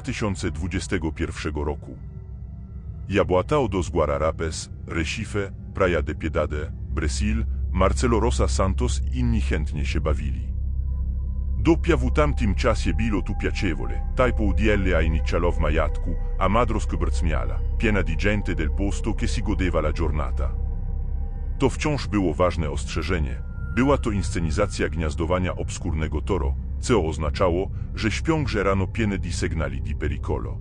2021 roku. Jaboatao dos Guararapes, Recife, Praia de Piedade, Brazil, Marcelo Rosa Santos i inni chętnie się bawili. Doppia w tamtym czasie bilo tu piacevole, typo udielle a inizialò w majatku, a madro scoberzmiala, piena di gente del posto che si godeva la giornata. To wciąż było ważne ostrzeżenie. Była to inscenizacja gniazdowania obskurnego toro, co oznaczało, że śpią grze piene di segnali di pericolo.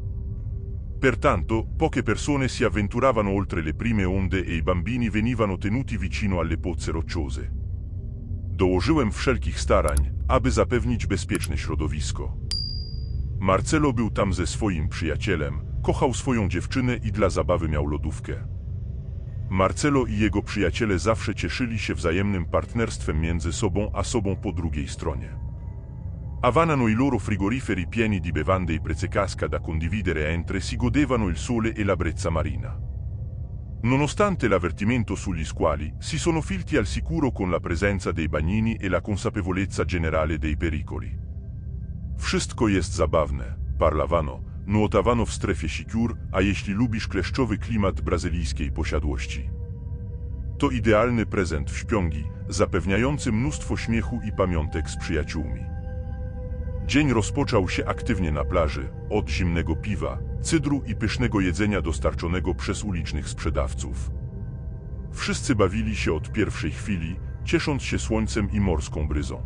Pertanto, poche persone si avventuravano oltre le prime onde e i bambini venivano tenuti vicino alle pozze rocciose. Dołożyłem wszelkich starań, aby zapewnić bezpieczne środowisko. Marcelo był tam ze swoim przyjacielem, kochał swoją dziewczynę i dla zabawy miał lodówkę. Marcelo i jego przyjaciele zawsze cieszyli się wzajemnym partnerstwem między sobą a sobą po drugiej stronie. Avevano i loro frigoriferi pieni di bevande e prezzecasca da condividere entre si godevano il sole e la brezza marina. Nonostante l'avvertimento sugli squali, si sono filti al sicuro con la presenza dei bagnini e la consapevolezza generale dei pericoli. Wszystko jest zabawne, parlavano, nuotawano w strefie sikur, a jeśli lubisz kleszczowy klimat brazylijskiej posiadłości. To idealny prezent w śpiągi, zapewniający mnóstwo śmiechu i pamiątek z przyjaciółmi. Dzień rozpoczął się aktywnie na plaży, od zimnego piwa, cydru i pysznego jedzenia dostarczonego przez ulicznych sprzedawców. Wszyscy bawili się od pierwszej chwili, ciesząc się słońcem i morską bryzą.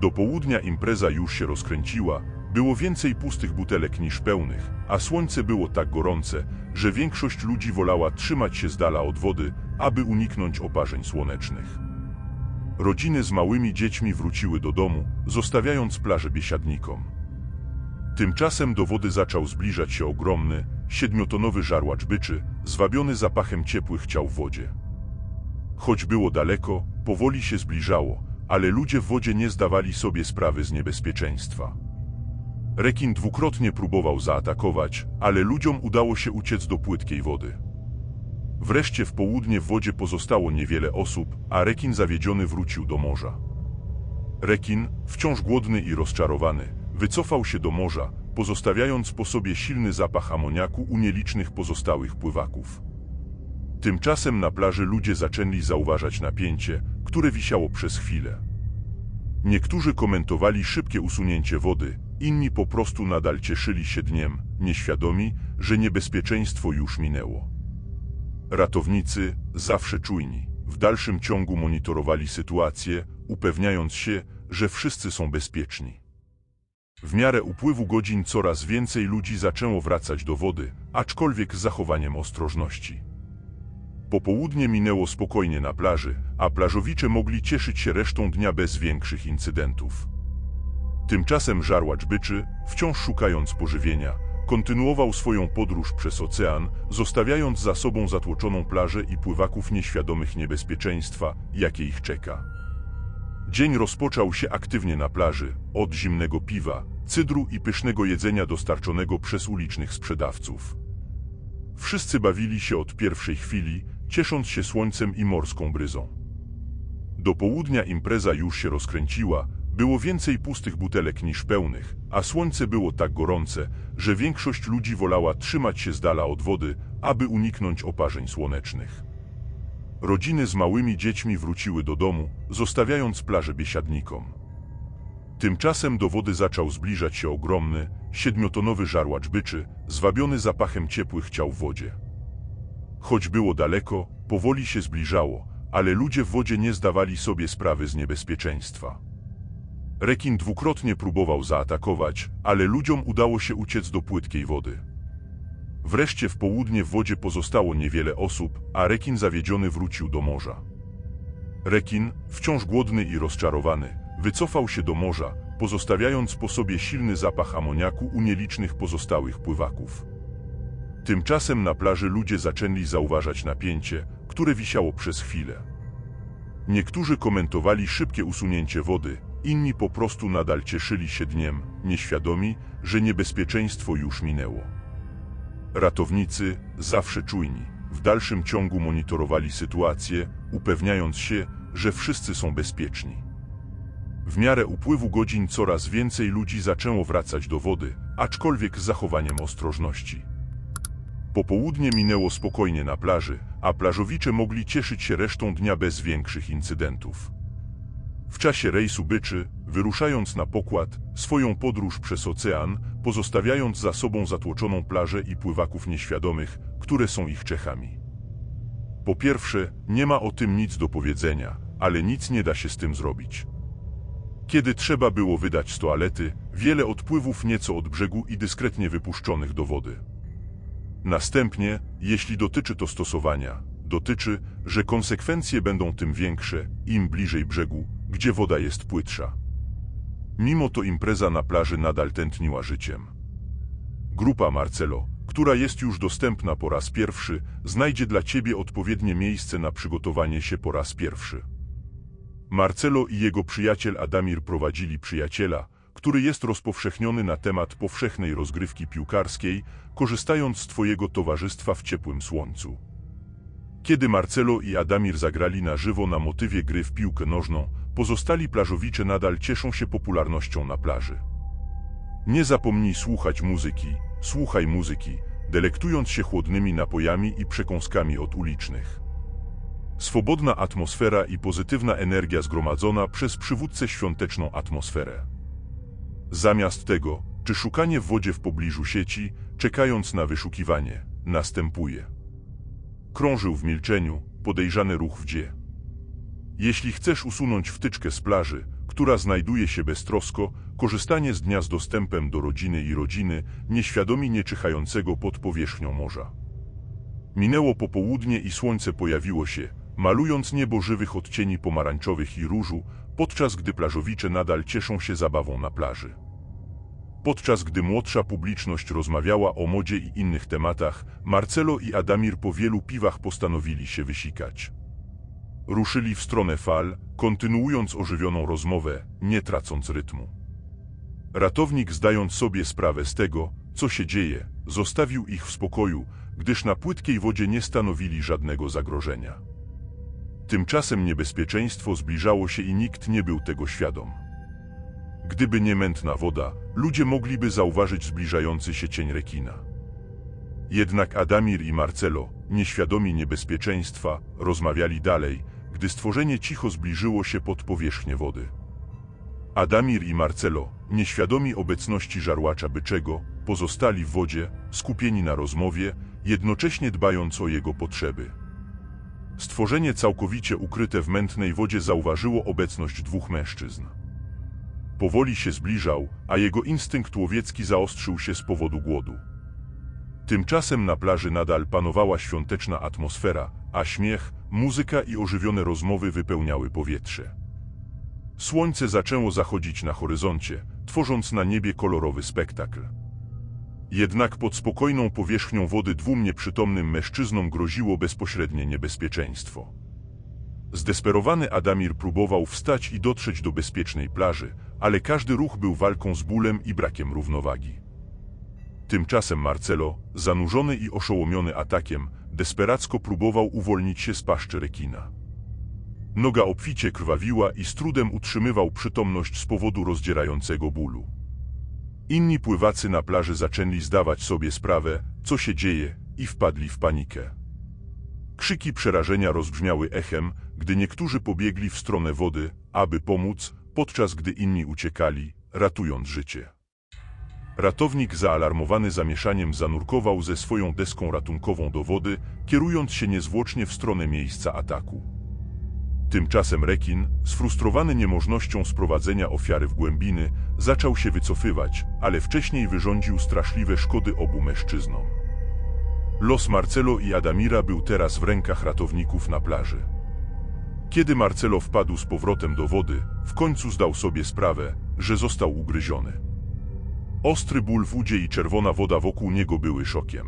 Do południa impreza już się rozkręciła, było więcej pustych butelek niż pełnych, a słońce było tak gorące, że większość ludzi wolała trzymać się z dala od wody, aby uniknąć oparzeń słonecznych. Rodziny z małymi dziećmi wróciły do domu, zostawiając plażę biesiadnikom. Tymczasem do wody zaczął zbliżać się ogromny, siedmiotonowy żarłacz byczy, zwabiony zapachem ciepłych ciał w wodzie. Choć było daleko, powoli się zbliżało, ale ludzie w wodzie nie zdawali sobie sprawy z niebezpieczeństwa. Rekin dwukrotnie próbował zaatakować, ale ludziom udało się uciec do płytkiej wody. Wreszcie w południe w wodzie pozostało niewiele osób, a rekin zawiedziony wrócił do morza. Rekin, wciąż głodny i rozczarowany, wycofał się do morza, pozostawiając po sobie silny zapach amoniaku u nielicznych pozostałych pływaków. Tymczasem na plaży ludzie zaczęli zauważać napięcie, które wisiało przez chwilę. Niektórzy komentowali szybkie usunięcie wody, inni po prostu nadal cieszyli się dniem, nieświadomi, że niebezpieczeństwo już minęło. Ratownicy, zawsze czujni, w dalszym ciągu monitorowali sytuację, upewniając się, że wszyscy są bezpieczni. W miarę upływu godzin coraz więcej ludzi zaczęło wracać do wody, aczkolwiek z zachowaniem ostrożności. Popołudnie minęło spokojnie na plaży, a plażowicze mogli cieszyć się resztą dnia bez większych incydentów. Tymczasem żarłacz byczy, wciąż szukając pożywienia, Kontynuował swoją podróż przez ocean, zostawiając za sobą zatłoczoną plażę i pływaków nieświadomych niebezpieczeństwa, jakie ich czeka. Dzień rozpoczął się aktywnie na plaży, od zimnego piwa, cydru i pysznego jedzenia dostarczonego przez ulicznych sprzedawców. Wszyscy bawili się od pierwszej chwili, ciesząc się słońcem i morską bryzą. Do południa impreza już się rozkręciła, było więcej pustych butelek niż pełnych, a słońce było tak gorące, że większość ludzi wolała trzymać się z dala od wody, aby uniknąć oparzeń słonecznych. Rodziny z małymi dziećmi wróciły do domu, zostawiając plażę biesiadnikom. Tymczasem do wody zaczął zbliżać się ogromny, siedmiotonowy żarłacz byczy, zwabiony zapachem ciepłych ciał w wodzie. Choć było daleko, powoli się zbliżało, ale ludzie w wodzie nie zdawali sobie sprawy z niebezpieczeństwa. Rekin dwukrotnie próbował zaatakować, ale ludziom udało się uciec do płytkiej wody. Wreszcie w południe w wodzie pozostało niewiele osób, a rekin zawiedziony wrócił do morza. Rekin, wciąż głodny i rozczarowany, wycofał się do morza, pozostawiając po sobie silny zapach amoniaku u nielicznych pozostałych pływaków. Tymczasem na plaży ludzie zaczęli zauważać napięcie, które wisiało przez chwilę. Niektórzy komentowali szybkie usunięcie wody, Inni po prostu nadal cieszyli się dniem, nieświadomi, że niebezpieczeństwo już minęło. Ratownicy, zawsze czujni, w dalszym ciągu monitorowali sytuację, upewniając się, że wszyscy są bezpieczni. W miarę upływu godzin coraz więcej ludzi zaczęło wracać do wody, aczkolwiek z zachowaniem ostrożności. Popołudnie minęło spokojnie na plaży, a plażowicze mogli cieszyć się resztą dnia bez większych incydentów. W czasie rejsu byczy, wyruszając na pokład, swoją podróż przez ocean, pozostawiając za sobą zatłoczoną plażę i pływaków nieświadomych, które są ich Czechami. Po pierwsze, nie ma o tym nic do powiedzenia, ale nic nie da się z tym zrobić. Kiedy trzeba było wydać z toalety, wiele odpływów nieco od brzegu i dyskretnie wypuszczonych do wody. Następnie, jeśli dotyczy to stosowania, dotyczy, że konsekwencje będą tym większe, im bliżej brzegu, gdzie woda jest płytsza. Mimo to impreza na plaży nadal tętniła życiem. Grupa Marcelo, która jest już dostępna po raz pierwszy, znajdzie dla Ciebie odpowiednie miejsce na przygotowanie się po raz pierwszy. Marcelo i jego przyjaciel Adamir prowadzili przyjaciela, który jest rozpowszechniony na temat powszechnej rozgrywki piłkarskiej, korzystając z Twojego towarzystwa w ciepłym słońcu. Kiedy Marcelo i Adamir zagrali na żywo na motywie gry w piłkę nożną, pozostali plażowicze nadal cieszą się popularnością na plaży. Nie zapomnij słuchać muzyki, słuchaj muzyki, delektując się chłodnymi napojami i przekąskami od ulicznych. Swobodna atmosfera i pozytywna energia zgromadzona przez przywódcę świąteczną atmosferę. Zamiast tego, czy szukanie w wodzie w pobliżu sieci, czekając na wyszukiwanie, następuje. Krążył w milczeniu, podejrzany ruch w dzie. Jeśli chcesz usunąć wtyczkę z plaży, która znajduje się beztrosko, korzystanie z dnia z dostępem do rodziny i rodziny, nieświadomi nieczyhającego pod powierzchnią morza. Minęło popołudnie i słońce pojawiło się, malując niebo żywych odcieni pomarańczowych i różu, podczas gdy plażowicze nadal cieszą się zabawą na plaży. Podczas gdy młodsza publiczność rozmawiała o modzie i innych tematach, Marcelo i Adamir po wielu piwach postanowili się wysikać. Ruszyli w stronę fal, kontynuując ożywioną rozmowę, nie tracąc rytmu. Ratownik, zdając sobie sprawę z tego, co się dzieje, zostawił ich w spokoju, gdyż na płytkiej wodzie nie stanowili żadnego zagrożenia. Tymczasem niebezpieczeństwo zbliżało się i nikt nie był tego świadom. Gdyby nie mętna woda, ludzie mogliby zauważyć zbliżający się cień rekina. Jednak Adamir i Marcelo, nieświadomi niebezpieczeństwa, rozmawiali dalej, gdy stworzenie cicho zbliżyło się pod powierzchnię wody. Adamir i Marcelo, nieświadomi obecności żarłacza byczego, pozostali w wodzie, skupieni na rozmowie, jednocześnie dbając o jego potrzeby. Stworzenie całkowicie ukryte w mętnej wodzie zauważyło obecność dwóch mężczyzn. Powoli się zbliżał, a jego instynkt łowiecki zaostrzył się z powodu głodu. Tymczasem na plaży nadal panowała świąteczna atmosfera, a śmiech, muzyka i ożywione rozmowy wypełniały powietrze. Słońce zaczęło zachodzić na horyzoncie, tworząc na niebie kolorowy spektakl. Jednak pod spokojną powierzchnią wody dwóm nieprzytomnym mężczyznom groziło bezpośrednie niebezpieczeństwo. Zdesperowany Adamir próbował wstać i dotrzeć do bezpiecznej plaży, ale każdy ruch był walką z bólem i brakiem równowagi. Tymczasem Marcelo, zanurzony i oszołomiony atakiem, desperacko próbował uwolnić się z paszczy rekina. Noga obficie krwawiła i z trudem utrzymywał przytomność z powodu rozdzierającego bólu. Inni pływacy na plaży zaczęli zdawać sobie sprawę, co się dzieje, i wpadli w panikę. Krzyki przerażenia rozbrzmiały echem, gdy niektórzy pobiegli w stronę wody, aby pomóc, podczas gdy inni uciekali, ratując życie. Ratownik zaalarmowany zamieszaniem zanurkował ze swoją deską ratunkową do wody, kierując się niezwłocznie w stronę miejsca ataku. Tymczasem rekin, sfrustrowany niemożnością sprowadzenia ofiary w głębiny, zaczął się wycofywać, ale wcześniej wyrządził straszliwe szkody obu mężczyznom. Los Marcelo i Adamira był teraz w rękach ratowników na plaży. Kiedy Marcelo wpadł z powrotem do wody, w końcu zdał sobie sprawę, że został ugryziony. Ostry ból w udzie i czerwona woda wokół niego były szokiem.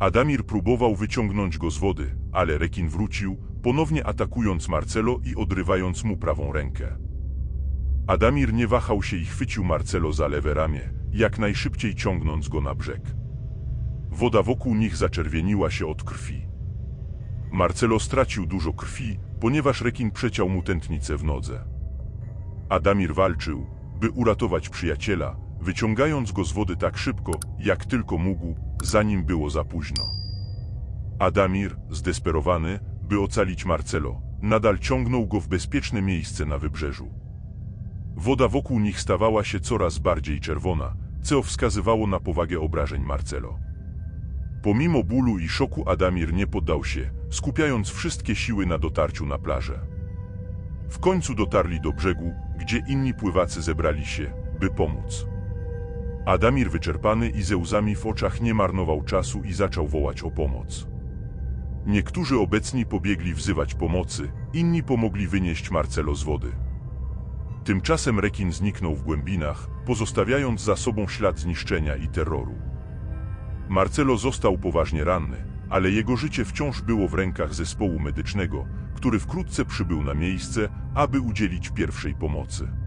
Adamir próbował wyciągnąć go z wody, ale rekin wrócił, ponownie atakując Marcelo i odrywając mu prawą rękę. Adamir nie wahał się i chwycił Marcelo za lewe ramię, jak najszybciej ciągnąc go na brzeg. Woda wokół nich zaczerwieniła się od krwi. Marcelo stracił dużo krwi, ponieważ rekin przeciął mu tętnicę w nodze. Adamir walczył, by uratować przyjaciela, wyciągając go z wody tak szybko, jak tylko mógł, zanim było za późno. Adamir, zdesperowany, by ocalić Marcelo, nadal ciągnął go w bezpieczne miejsce na wybrzeżu. Woda wokół nich stawała się coraz bardziej czerwona, co wskazywało na powagę obrażeń Marcelo. Pomimo bólu i szoku Adamir nie poddał się, skupiając wszystkie siły na dotarciu na plażę. W końcu dotarli do brzegu, gdzie inni pływacy zebrali się, by pomóc. Adamir wyczerpany i ze łzami w oczach nie marnował czasu i zaczął wołać o pomoc. Niektórzy obecni pobiegli wzywać pomocy, inni pomogli wynieść Marcelo z wody. Tymczasem rekin zniknął w głębinach, pozostawiając za sobą ślad zniszczenia i terroru. Marcelo został poważnie ranny, ale jego życie wciąż było w rękach zespołu medycznego, który wkrótce przybył na miejsce, aby udzielić pierwszej pomocy.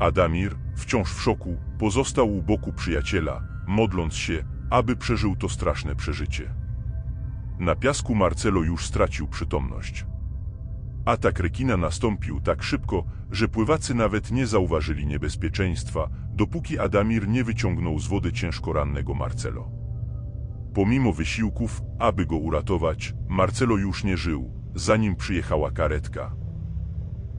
Adamir, wciąż w szoku, pozostał u boku przyjaciela, modląc się, aby przeżył to straszne przeżycie. Na piasku Marcelo już stracił przytomność. Atak rekina nastąpił tak szybko, że pływacy nawet nie zauważyli niebezpieczeństwa, dopóki Adamir nie wyciągnął z wody ciężko rannego Marcelo. Pomimo wysiłków, aby go uratować, Marcelo już nie żył, zanim przyjechała karetka.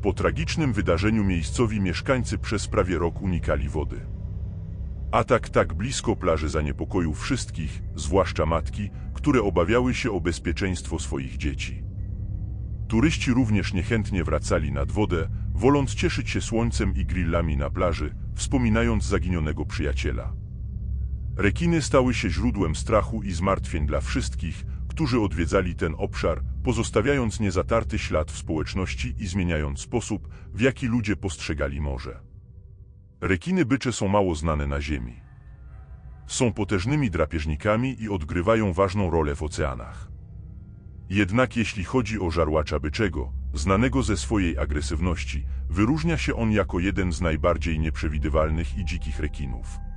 Po tragicznym wydarzeniu miejscowi mieszkańcy przez prawie rok unikali wody. Atak tak blisko plaży zaniepokoił wszystkich, zwłaszcza matki, które obawiały się o bezpieczeństwo swoich dzieci. Turyści również niechętnie wracali nad wodę, woląc cieszyć się słońcem i grillami na plaży, wspominając zaginionego przyjaciela. Rekiny stały się źródłem strachu i zmartwień dla wszystkich, którzy odwiedzali ten obszar, pozostawiając niezatarty ślad w społeczności i zmieniając sposób, w jaki ludzie postrzegali morze. Rekiny bycze są mało znane na Ziemi. Są potężnymi drapieżnikami i odgrywają ważną rolę w oceanach. Jednak jeśli chodzi o żarłacza byczego, znanego ze swojej agresywności, wyróżnia się on jako jeden z najbardziej nieprzewidywalnych i dzikich rekinów.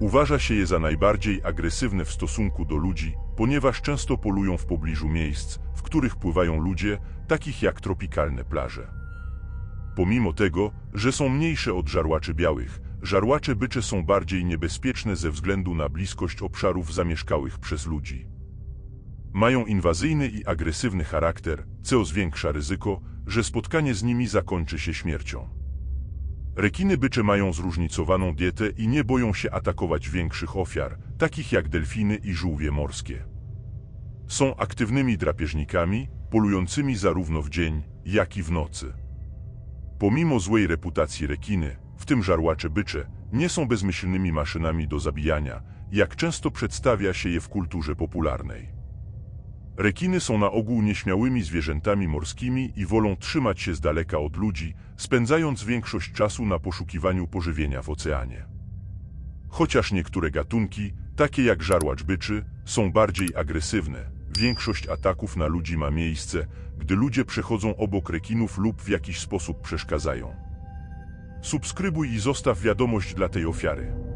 Uważa się je za najbardziej agresywne w stosunku do ludzi, ponieważ często polują w pobliżu miejsc, w których pływają ludzie, takich jak tropikalne plaże. Pomimo tego, że są mniejsze od żarłaczy białych, żarłacze bycze są bardziej niebezpieczne ze względu na bliskość obszarów zamieszkałych przez ludzi. Mają inwazyjny i agresywny charakter, co zwiększa ryzyko, że spotkanie z nimi zakończy się śmiercią. Rekiny bycze mają zróżnicowaną dietę i nie boją się atakować większych ofiar, takich jak delfiny i żółwie morskie. Są aktywnymi drapieżnikami, polującymi zarówno w dzień, jak i w nocy. Pomimo złej reputacji rekiny, w tym żarłacze bycze, nie są bezmyślnymi maszynami do zabijania, jak często przedstawia się je w kulturze popularnej. Rekiny są na ogół nieśmiałymi zwierzętami morskimi i wolą trzymać się z daleka od ludzi, spędzając większość czasu na poszukiwaniu pożywienia w oceanie. Chociaż niektóre gatunki, takie jak żarłacz byczy, są bardziej agresywne, większość ataków na ludzi ma miejsce, gdy ludzie przechodzą obok rekinów lub w jakiś sposób przeszkadzają. Subskrybuj i zostaw wiadomość dla tej ofiary.